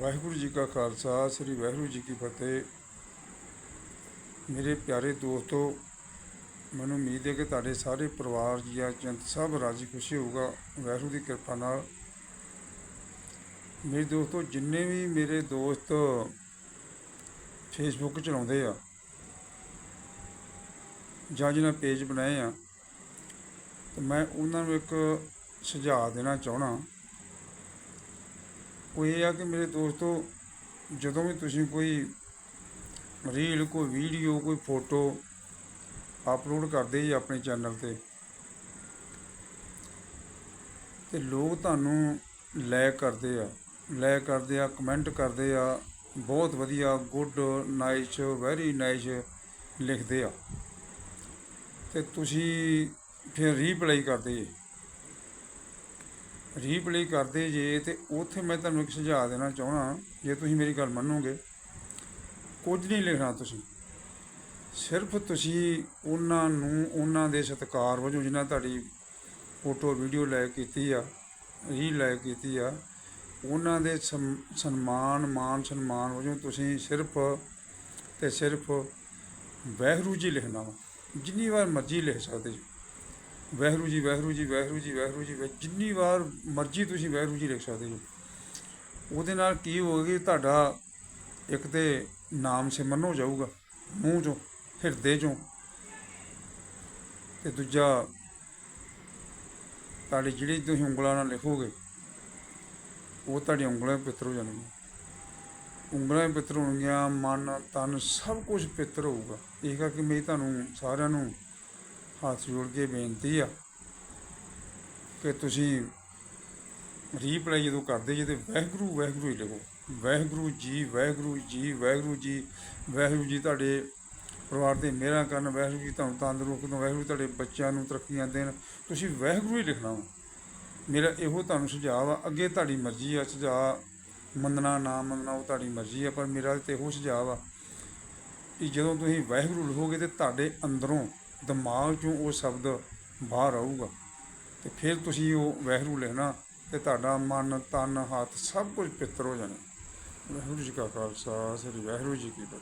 ਵਾਹਿਗੁਰੂ ਜੀ ਕਾ ਖਾਲਸਾ, ਸ੍ਰੀ ਵਾਹਿਗੁਰੂ ਜੀ ਕੀ ਫਤਿਹ। ਮੇਰੇ ਪਿਆਰੇ ਦੋਸਤੋ, ਮੈਨੂੰ ਉਮੀਦ ਹੈ ਕਿ ਤੁਹਾਡੇ ਸਾਰੇ ਪਰਿਵਾਰ ਜੀ ਆ ਜੰਤ ਸਭ ਰਾਜੀ ਖੁਸ਼ੀ ਹੋਊਗਾ, ਵਾਹਿਗੁਰੂ ਦੀ ਕਿਰਪਾ ਨਾਲ। ਮੇਰੇ ਦੋਸਤੋ, ਜਿੰਨੇ ਵੀ ਮੇਰੇ ਦੋਸਤ ਫੇਸਬੁੱਕ ਚਲਾਉਂਦੇ ਆ, ਜਾਂ ਜਿਹਨਾਂ ਪੇਜ ਬਣਾਏ ਆ, ਤੇ ਮੈਂ ਉਹਨਾਂ ਨੂੰ ਇੱਕ ਸੁਝਾਅ ਦੇਣਾ ਚਾਹਣਾ ਉਹ ਇਹ ਆ ਕਿ ਮੇਰੇ ਦੋਸਤੋ, ਜਦੋਂ ਵੀ ਤੁਸੀਂ ਕੋਈ ਰੀਲ ਕੋਈ ਵੀਡੀਓ ਕੋਈ ਫੋਟੋ ਅਪਲੋਡ ਕਰਦੇ ਜੀ ਆਪਣੇ ਚੈਨਲ ਤੇ ਤੇ ਲੋਕ ਤੁਹਾਨੂੰ ਲਾਇਕ ਕਰਦੇ ਆ ਲਾਇਕ ਕਰਦੇ ਆ ਕਮੈਂਟ ਕਰਦੇ ਆ, ਬਹੁਤ ਵਧੀਆ ਗੁੱਡ ਨਾਈਸ ਵੈਰੀ ਨਾਈਸ ਲਿਖਦੇ ਆ। ਤੇ ਤੁਸੀਂ ਫਿਰ ਰੀਪਲਾਈ ਕਰਦੇ ਜੀ। ਰੀਪਲੇ ਕਰਦੇ ਜੇ ਤੇ ਉੱਥੇ ਮੈਂ ਤੁਹਾਨੂੰ ਇੱਕ ਸੁਝਾਅ ਦੇਣਾ ਚਾਹਣਾ ਜੇ ਤੁਸੀਂ ਮੇਰੀ ਗੱਲ ਮੰਨੋਗੇ। ਕੁਝ ਨਹੀਂ ਲਿਖਣਾ ਤੁਸੀਂ। ਸਿਰਫ ਤੁਸੀਂ ਉਹਨਾਂ ਨੂੰ, ਉਹਨਾਂ ਦੇ ਸਤਿਕਾਰ ਵਜੋਂ ਜਿਨ੍ਹਾਂ ਤੁਹਾਡੀ ਫੋਟੋ, ਵੀਡੀਓ ਲੈ ਕੀਤੀ ਆ ਰੀਲ ਲੈ ਕੀਤੀ ਆ, ਉਹਨਾਂ ਦੇ ਸਮ- ਸਨਮਾਨ ਮਾਨ ਸਨਮਾਨ ਵਜੋਂ ਤੁਸੀਂ ਸਿਰਫ ਤੇ ਸਿਰਫ ਵਾਹਿਗੁਰੂ ਜੀ ਲਿਖਣਾ ਵਾ। ਜਿੰਨੀ ਵਾਰ ਮਰਜ਼ੀ ਲਿਖ ਸਕਦੇ ਜੀ। ਵਾਹਿਗੁਰੂ ਜੀ ਵਾਹਿਗੁਰੂ ਜੀ ਵਾਹਿਗੁਰੂ ਜੀ ਵਾਹਿਗੁਰੂ ਜੀ ਜਿੰਨੀ ਵਾਰ ਮਰਜ਼ੀ ਤੁਸੀਂ ਵਾਹਿਗੁਰੂ ਜੀ ਲਿਖ ਸਕਦੇ ਹੋ। ਉਹਦੇ ਨਾਲ ਕੀ ਹੋਵੇਗੀ ਤੁਹਾਡਾ ਇੱਕ ਤੇ ਨਾਮ ਸਿਮਰਨ ਹੋ ਜਾਊਗਾ, ਮੂੰਹ ਚੋਂ, ਹਿਰਦੇ ਚੋਂ। ਤੇ ਦੂਜਾ, ਤੁਹਾਡੀ ਜਿਹੜੀ ਤੁਸੀਂ ਉਂਗਲਾਂ ਨਾਲ ਲਿਖੋਗੇ, ਉਹ ਤੁਹਾਡੀਆਂ ਉਂਗਲਾਂ ਪਿੱਤਰ ਹੋ ਜਾਣਗੀਆਂ। ਉਂਗਲਾਂ ਵੀ ਪਿੱਤਰ ਹੋਣਗੀਆਂ, ਮਨ, ਤਨ, ਸਭ ਕੁਝ ਪਿੱਤਰ ਹੋਊਗਾ। ਇਹ ਕਰਕੇ ਮੈਂ ਤੁਹਾਨੂੰ ਸਾਰਿਆਂ ਨੂੰ ਹੱਥ ਜੋੜ ਕੇ ਬੇਨਤੀ ਆ ਕਿ ਤੁਸੀਂ ਰੀਪਲਾਈ ਜਦੋਂ ਕਰਦੇ ਜੇ ਤੇ ਵਾਹਿਗੁਰੂ ਵਾਹਿਗੁਰੂ ਹੀ ਲਿਖੋ। ਵਾਹਿਗੁਰੂ ਜੀ ਵਾਹਿਗੁਰੂ ਜੀ ਵਾਹਿਗੁਰੂ ਜੀ ਵਾਹਿਗੁਰੂ ਜੀ ਤੁਹਾਡੇ ਪਰਿਵਾਰ ਦੇ ਮਿਹਰਾਂ ਕਰਨ, ਵਾਹਿਗੁਰੂ ਜੀ ਤੁਹਾਨੂੰ ਤੰਦਰੁਸਤ ਕਰਨ, ਵਾਹਿਗੁਰੂ ਤੁਹਾਡੇ ਬੱਚਿਆਂ ਨੂੰ ਤਰੱਕੀਆਂ ਦੇਣ, ਤੁਸੀਂ ਵਾਹਿਗੁਰੂ ਹੀ ਲਿਖਣਾ ਵਾ। ਮੇਰਾ ਇਹੋ ਤੁਹਾਨੂੰ ਸੁਝਾਅ ਆ ਅੱਗੇ ਤੁਹਾਡੀ ਮਰਜ਼ੀ ਆ, ਸੁਝਾਅ ਮੰਨਣਾ, ਨਾ ਮੰਨਣਾ ਉਹ ਤੁਹਾਡੀ ਮਰਜ਼ੀ ਆ, ਪਰ ਮੇਰਾ ਤੇ ਇਹੋ ਸੁਝਾਅ ਆ ਕਿ ਜਦੋਂ ਤੁਸੀਂ ਵਾਹਿਗੁਰੂ ਲਿਖੋਗੇ ਤੇ ਤੁਹਾਡੇ ਅੰਦਰੋਂ ਦਿਮਾਗ 'ਚੋਂ ਉਹ ਸ਼ਬਦ ਬਾਹਰ ਆਊਗਾ। ਤੇ ਫਿਰ ਤੁਸੀਂ ਉਹ ਵਹਿਰੂ ਲੈਣਾ ਤੇ ਤੁਹਾਡਾ ਮਨ, ਤਨ, ਹੱਥ ਸਭ ਕੁਝ ਪਿੱਤਰ ਹੋ ਜਾਣਾ। ਵਾਹਿਗੁਰੂ ਜੀ ਕਾ ਖਾਲਸਾ, ਸ੍ਰੀ ਵਾਹਿਗੁਰੂ ਜੀ ਕੀ ਫਤਿਹ।